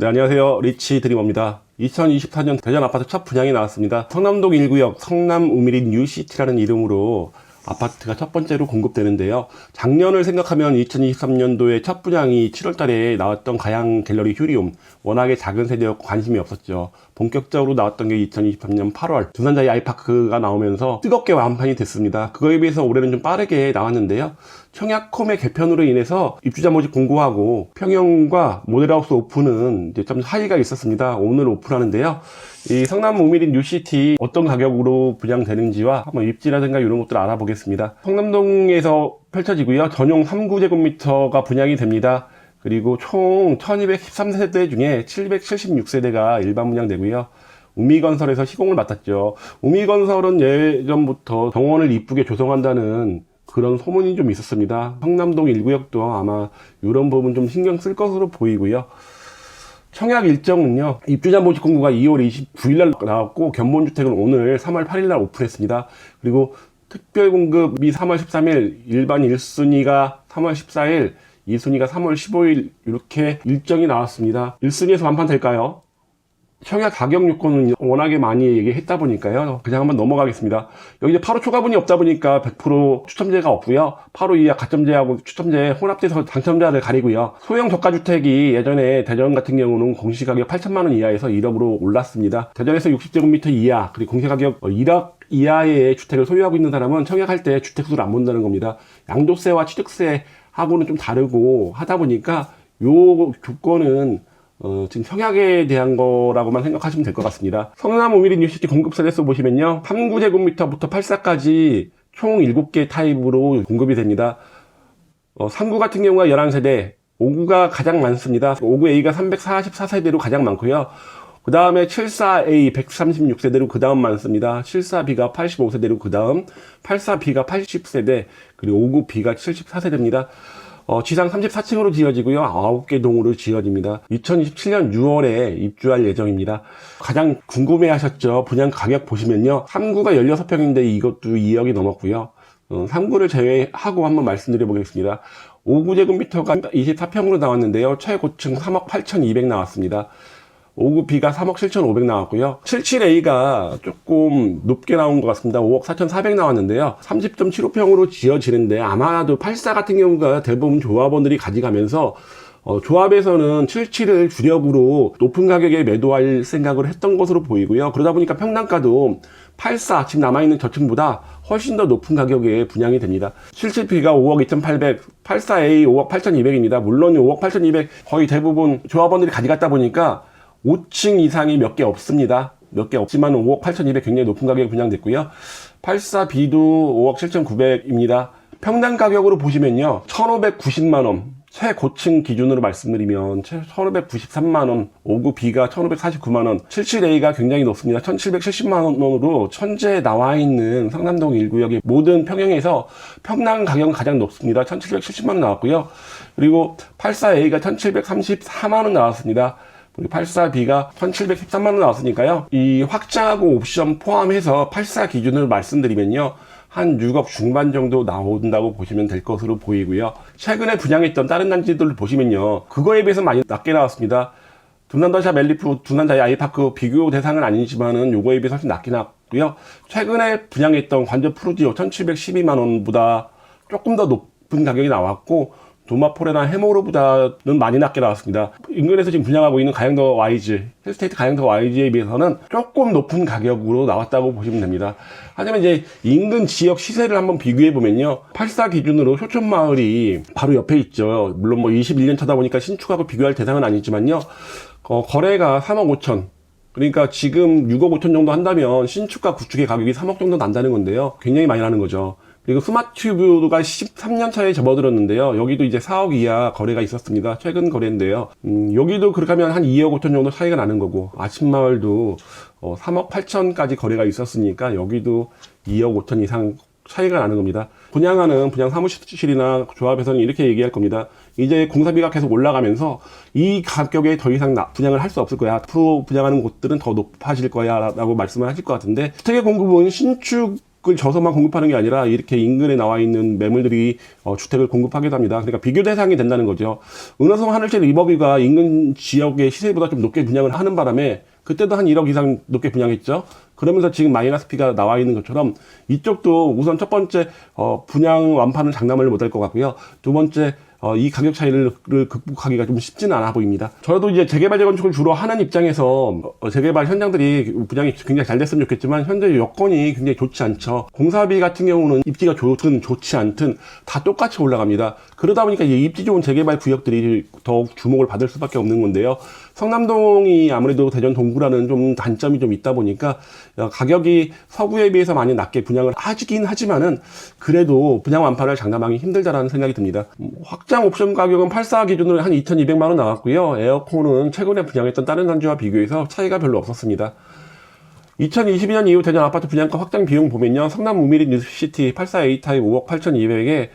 네, 안녕하세요. 리치 드리머입니다. 2024년 대전 아파트 첫 분양이 나왔습니다. 성남동 1구역 성남 우미린 뉴시티라는 이름으로 아파트가 첫 번째로 공급되는데요. 작년을 생각하면 2023년도에 첫 분양이 7월 달에 나왔던 가양 갤러리 휴리움. 워낙에 작은 세대였고 관심이 없었죠. 본격적으로 나왔던 게 2023년 8월. 두산자이 아이파크가 나오면서 뜨겁게 완판이 됐습니다. 그거에 비해서 올해는 좀 빠르게 나왔는데요. 청약홈의 개편으로 인해서 입주자 모집 공고하고 평형과 모델하우스 오픈은 이제 좀 차이가 있었습니다. 오늘 오픈하는데요. 이 성남 우미린 뉴시티 어떤 가격으로 분양되는지와 한번 입지라든가 이런 것들 알아보겠습니다. 성남동에서 펼쳐지고요. 전용 3구제곱미터가 분양이 됩니다. 그리고 총 1213세대 중에 776세대가 일반 분양되고요. 우미건설에서 시공을 맡았죠. 우미건설은 예전부터 정원을 이쁘게 조성한다는 그런 소문이 좀 있었습니다. 성남동 1구역도 아마 이런 부분 좀 신경 쓸 것으로 보이고요. 청약 일정은요, 입주자 모집 공고가 2월 29일 날 나왔고, 견본주택은 오늘 3월 8일 날 오픈했습니다. 그리고 특별 공급이 3월 13일, 일반 1순위가 3월 14일, 2순위가 3월 15일, 이렇게 일정이 나왔습니다. 1순위에서 완판 될까요? 청약 가격 요건은 워낙에 많이 얘기했다 보니까요. 그냥 한번 넘어가겠습니다. 여기 이제 8호 초과분이 없다 보니까 100% 추첨제가 없고요. 8호 이하 가점제하고 추첨제 혼합돼서 당첨자를 가리고요. 소형 저가주택이 예전에 대전 같은 경우는 공시가격 8천만 원 이하에서 1억으로 올랐습니다. 대전에서 60제곱미터 이하 그리고 공시가격 1억 이하의 주택을 소유하고 있는 사람은 청약할 때 주택수를 안 본다는 겁니다. 양도세와 취득세 하고는 좀 다르고 하다 보니까 요 조건은 어, 지금 청약에 대한 거라고만 생각하시면 될 것 같습니다. 성남 우미린 뉴시티 공급 세대수 보시면요. 39제곱미터부터 84까지 총 7개 타입으로 공급이 됩니다. 어, 3구 같은 경우가 11세대, 5구가 가장 많습니다. 5구 A가 344세대로 가장 많고요. 그 다음에 74A 136세대로 그 다음 많습니다. 74B가 85세대로 그 다음, 84B가 80세대, 그리고 59B가 74세대입니다. 어, 지상 34층으로 지어지고요. 9개 동으로 지어집니다. 2027년 6월에 입주할 예정입니다. 가장 궁금해 하셨죠? 분양 가격 보시면요. 3구가 16평인데 이것도 2억이 넘었고요. 어, 3구를 제외하고 한번 말씀드려 보겠습니다. 5구제곱미터가 24평으로 나왔는데요. 최고층 3억 8,200 나왔습니다. 5구 B가 3억 7,500 나왔고요. 77A가 조금 높게 나온 것 같습니다. 5억 4,400 나왔는데요. 30.75평으로 지어지는데 아마도 84 같은 경우가 대부분 조합원들이 가져가면서 어, 조합에서는 77을 주력으로 높은 가격에 매도할 생각을 했던 것으로 보이고요. 그러다 보니까 평당가도 84 지금 남아있는 저층보다 훨씬 더 높은 가격에 분양이 됩니다. 77B가 5억 2,800, 84A 5억 8,200입니다. 물론 5억 8,200 거의 대부분 조합원들이 가져갔다 보니까 5층 이상이 몇 개 없습니다. 몇 개 없지만 5억 8,200 굉장히 높은 가격에 분양됐고요. 84B도 5억 7,900입니다. 평당 가격으로 보시면요. 1,590만원. 최고층 기준으로 말씀드리면 1,593만원, 59B가 1,549만원, 77A가 굉장히 높습니다. 1,770만원으로 천재에 나와 있는 상남동 1구역의 모든 평형에서 평당 가격은 가장 높습니다. 1,770만원 나왔고요. 그리고 84A가 1,734만원 나왔습니다. 그리고 84B가 1713만 원 나왔으니까요. 이 확장하고 옵션 포함해서 84 기준으로 말씀드리면요. 한 6억 중반 정도 나온다고 보시면 될 것으로 보이고요. 최근에 분양했던 다른 단지들을 보시면요. 그거에 비해서 많이 낮게 나왔습니다. 두난더샵 멜리프, 두난자이 아이파크 비교 대상은 아니지만은 요거에 비해서 훨씬 낮게 나왔고요. 최근에 분양했던 관저 프루지오 1712만 원보다 조금 더 높은 가격이 나왔고, 도마포레나 해모로보다는 많이 낮게 나왔습니다. 인근에서 지금 분양하고 있는 가양더 YG, 힐스테이트 가양더 YG에 비해서는 조금 높은 가격으로 나왔다고 보시면 됩니다. 하지만 이제 인근 지역 시세를 한번 비교해 보면요. 84 기준으로 효촌마을이 바로 옆에 있죠. 물론 뭐 21년 차다 보니까 신축하고 비교할 대상은 아니지만요. 어, 거래가 3억 5천. 그러니까 지금 6억 5천 정도 한다면 신축과 구축의 가격이 3억 정도 난다는 건데요. 굉장히 많이 나는 거죠. 그리고 스마트튜브가 13년 차에 접어들었는데요. 여기도 이제 4억 이하 거래가 있었습니다. 최근 거래인데요. 음, 여기도 그렇게 하면 한 2억 5천 정도 차이가 나는 거고, 아침마을도 어, 3억 8천까지 거래가 있었으니까 여기도 2억 5천 이상 차이가 나는 겁니다. 분양하는 분양 사무실이나 조합에서는 이렇게 얘기할 겁니다. 이제 공사비가 계속 올라가면서 이 가격에 더 이상 나- 분양을 할 수 없을 거야. 앞으로 분양하는 곳들은 더 높아질 거야. 라고 말씀을 하실 것 같은데, 주택의 공급은 신축 을 져서만 공급하는 게 아니라 이렇게 인근에 나와 있는 매물들이 어, 주택을 공급하기도 합니다. 그러니까 비교 대상이 된다는 거죠. 은하성 하늘채 리버비가 인근 지역의 시세보다 좀 높게 분양을 하는 바람에 그때도 한 1억 이상 높게 분양했죠. 그러면서 지금 마이너스 피가 나와 있는 것처럼 이쪽도 우선 첫 번째 어, 분양 완판은 장담을 못할 것 같고요. 두 번째 어, 이 가격 차이를 극복하기가 좀 쉽지는 않아 보입니다. 저도 이제 재개발 재건축을 주로 하는 입장에서 어, 재개발 현장들이 분양이 굉장히 잘 됐으면 좋겠지만 현재 여건이 굉장히 좋지 않죠. 공사비 같은 경우는 입지가 좋든 좋지 않든 다 똑같이 올라갑니다. 그러다 보니까 이 입지 좋은 재개발 구역들이 더욱 주목을 받을 수밖에 없는 건데요. 성남동이 아무래도 대전 동구라는 좀 단점이 좀 있다 보니까 어, 가격이 서구에 비해서 많이 낮게 분양을 하긴 하지만은 그래도 분양 완판을 장담하기 힘들다라는 생각이 듭니다. 음, 확장 옵션 가격은 84 기준으로 한 2,200만 원 나왔고요. 에어컨은 최근에 분양했던 다른 단지와 비교해서 차이가 별로 없었습니다. 2022년 이후 대전 아파트 분양가 확장 비용 보면요. 성남 우미리 뉴시티 84A 타입 5억 8,200에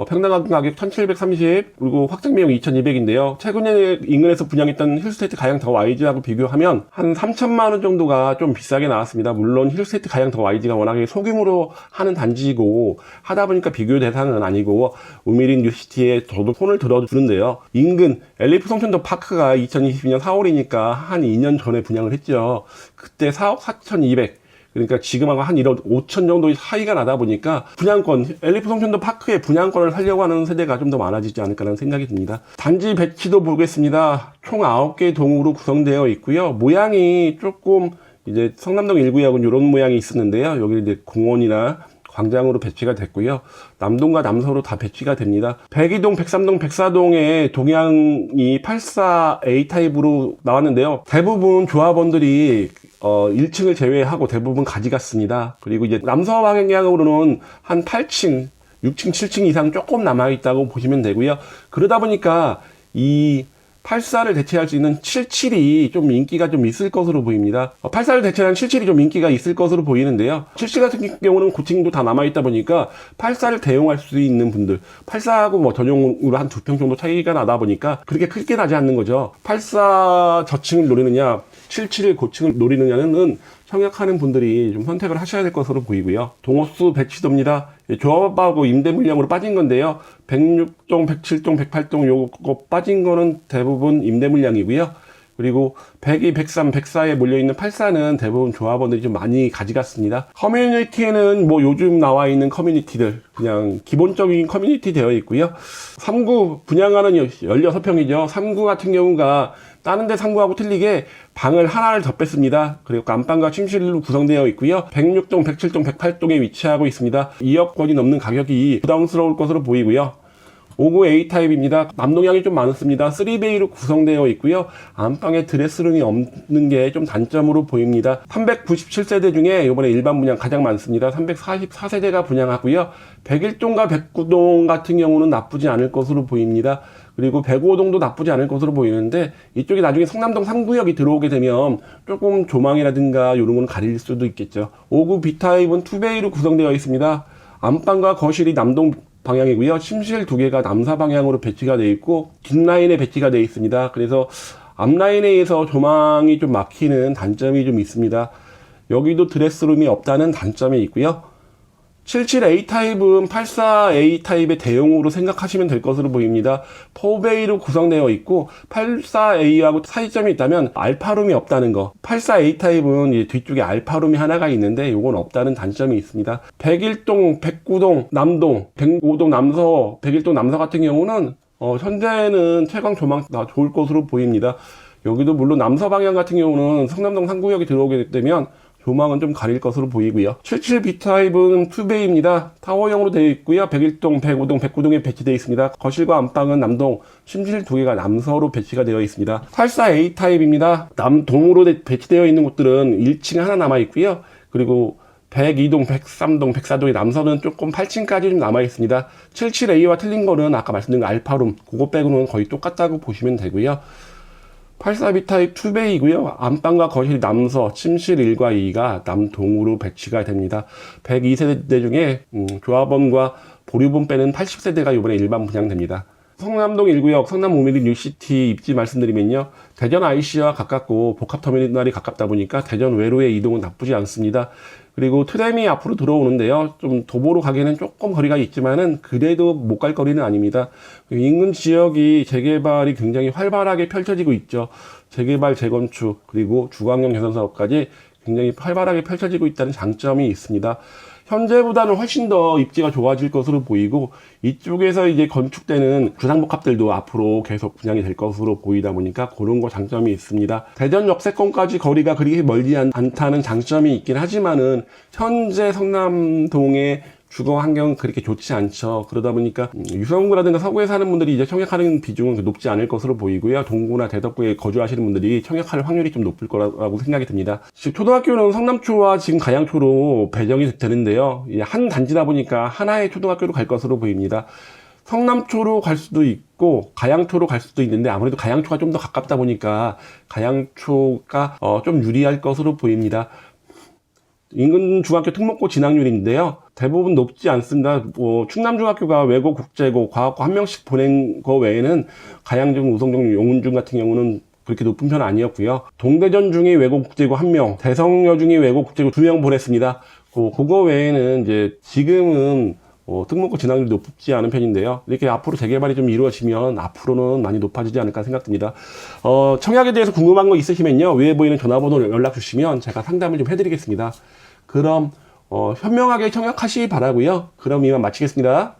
어, 평당 가격 1,730 그리고 확장 비용 2,200인데요. 최근에 인근에서 분양했던 힐스테이트 가양 더 YG하고 비교하면 한 3천만 원 정도가 좀 비싸게 나왔습니다. 물론 힐스테이트 가양 더 YG가 워낙에 소규모로 하는 단지이고 하다 보니까 비교 대상은 아니고 우미린 뉴시티에 저도 손을 들어주는데요. 인근 엘리프 성촌도 파크가 2022년 4월이니까 한 2년 전에 분양을 했죠. 그때 4억 4,200 그러니까 지금하고 한 1억 5천 정도의 차이가 나다 보니까 분양권, 엘리프 성촌도 파크에 분양권을 하려고 하는 세대가 좀 더 많아지지 않을까라는 생각이 듭니다. 단지 배치도 보겠습니다. 총 9개 동으로 구성되어 있고요. 모양이 조금 이제 성남동 1구역은 이런 모양이 있었는데요. 여기 이제 공원이나 광장으로 배치가 됐고요. 남동과 남서로 다 배치가 됩니다. 백이동, 백삼동, 백사동의 동향이 84A 타입으로 나왔는데요. 대부분 조합원들이 어, 1층을 제외하고 대부분 가져갔습니다. 그리고 이제 남서 방향으로는 한 8층, 6층, 7층 이상 조금 남아있다고 보시면 되고요. 그러다 보니까 이 84를 대체할 수 있는 77이 좀 인기가 좀 있을 것으로 보입니다. 84를 대체한 77이 좀 인기가 있을 것으로 보이는데요. 77 같은 경우는 고층도 다 남아있다 보니까 84를 대용할 수 있는 분들, 84하고 뭐 전용으로 한 두 평 정도 차이가 나다 보니까 그렇게 크게 나지 않는 거죠. 84 저층을 노리느냐, 77 고층을 노리느냐는 청약하는 분들이 좀 선택을 하셔야 될 것으로 보이고요. 동호수 배치도입니다. 조합하고 임대 물량으로 빠진 건데요. 106동, 107동, 108동 요거 빠진 거는 대부분 임대 물량이고요. 그리고 102, 103, 104에 몰려있는 84는 대부분 조합원들이 좀 많이 가져갔습니다. 커뮤니티에는 뭐 요즘 나와 있는 커뮤니티들, 그냥 기본적인 커뮤니티 되어 있고요. 3구 분양하는 16평이죠. 3구 같은 경우가 다른 데 3구하고 틀리게 방을 하나를 더 뺐습니다. 그리고 안방과 침실로 구성되어 있고요. 106동, 107동, 108동에 위치하고 있습니다. 2억 원이 넘는 가격이 부담스러울 것으로 보이고요. 59 A타입입니다. 남동향이 좀 많습니다. 3베이로 구성되어 있고요. 안방에 드레스룸이 없는 게 좀 단점으로 보입니다. 397세대 중에 이번에 일반 분양 가장 많습니다. 344세대가 분양하고요. 101동과 109동 같은 경우는 나쁘지 않을 것으로 보입니다. 그리고 105동도 나쁘지 않을 것으로 보이는데 이쪽이 나중에 성남동 3구역이 들어오게 되면 조금 조망이라든가 이런 건 가릴 수도 있겠죠. 59 B타입은 2베이로 구성되어 있습니다. 안방과 거실이 남동 방향이고요. 침실 두 개가 남사 방향으로 배치가 되어 있고 뒷라인에 배치가 되어 있습니다. 그래서 앞라인에 의해서 조망이 좀 막히는 단점이 좀 있습니다. 여기도 드레스룸이 없다는 단점이 있고요. 77A 타입은 84A 타입의 대용으로 생각하시면 될 것으로 보입니다. 4베이로 구성되어 있고 84A하고 차이점이 있다면 알파룸이 없다는 거. 84A 타입은 뒤쪽에 알파룸이 하나가 있는데 이건 없다는 단점이 있습니다. 101동, 109동, 남동, 105동 남서, 101동 남서 같은 경우는 어, 현재는 최강 조망 다 좋을 것으로 보입니다. 여기도 물론 남서 방향 같은 경우는 성남동 3구역이 들어오게 되면 조망은 좀 가릴 것으로 보이고요. 77B타입은 2베이입니다. 타워형으로 되어 있고요. 101동, 105동, 109동에 배치되어 있습니다. 거실과 안방은 남동, 침실 두 개가 남서로 배치가 되어 있습니다. 84A 타입입니다. 남동으로 배치되어 있는 곳들은 1층 하나 남아 있고요. 그리고 102동, 103동, 104동의 남서는 조금 8층까지 좀 남아 있습니다. 77A와 틀린 거는 아까 말씀드린 알파룸, 그거 빼고는 거의 똑같다고 보시면 되고요. 84B 타입 2베이고요. 안방과 거실 남서, 침실 1과 2가 남동으로 배치가 됩니다. 102세대 중에 음, 조합원과 보류분 빼는 80세대가 이번에 일반 분양됩니다. 성남동 1구역 성남 우미리 뉴시티 입지 말씀드리면요. 대전 IC와 가깝고 복합터미널이 가깝다 보니까 대전 외로의 이동은 나쁘지 않습니다. 그리고 트램이 앞으로 들어오는데요. 좀 도보로 가기에는 조금 거리가 있지만은 그래도 못 갈 거리는 아닙니다. 인근 지역이 재개발이 굉장히 활발하게 펼쳐지고 있죠. 재개발, 재건축, 그리고 주거환경 개선 사업까지 굉장히 활발하게 펼쳐지고 있다는 장점이 있습니다. 현재보다는 훨씬 더 입지가 좋아질 것으로 보이고 이쪽에서 이제 건축되는 주상복합들도 앞으로 계속 분양이 될 것으로 보이다 보니까 그런 거 장점이 있습니다. 대전 역세권까지 거리가 그리 멀지 않, 않다는 장점이 있긴 하지만은 현재 성남동의 주거 환경은 그렇게 좋지 않죠. 그러다 보니까 음, 유성구라든가 서구에 사는 분들이 이제 청약하는 비중은 높지 않을 것으로 보이고요. 동구나 대덕구에 거주하시는 분들이 청약할 확률이 좀 높을 거라고 생각이 듭니다. 지금 초등학교는 성남초와 지금 가양초로 배정이 되는데요. 한 단지다 보니까 하나의 초등학교로 갈 것으로 보입니다. 성남초로 갈 수도 있고 가양초로 갈 수도 있는데 아무래도 가양초가 좀 더 가깝다 보니까 가양초가 어, 좀 유리할 것으로 보입니다. 인근 중학교 특목고 진학률인데요. 대부분 높지 않습니다. 뭐 충남중학교가 외고, 국제고, 과학고 한 명씩 보낸 거 외에는 가양중, 우성중, 용운중 같은 경우는 그렇게 높은 편 아니었고요. 동대전 중에 외고, 국제고 한 명, 대성여 중에 외고, 국제고 두 명 보냈습니다. 그, 그거 외에는 이제 지금은 어, 특목고 진학률이 높지 않은 편인데요. 이렇게 앞으로 재개발이 좀 이루어지면 앞으로는 많이 높아지지 않을까 생각됩니다. 어, 청약에 대해서 궁금한 거 있으시면요. 위에 보이는 전화번호로 연락 주시면 제가 상담을 좀 해드리겠습니다. 그럼 어, 현명하게 청약하시기 바라고요. 그럼 이만 마치겠습니다.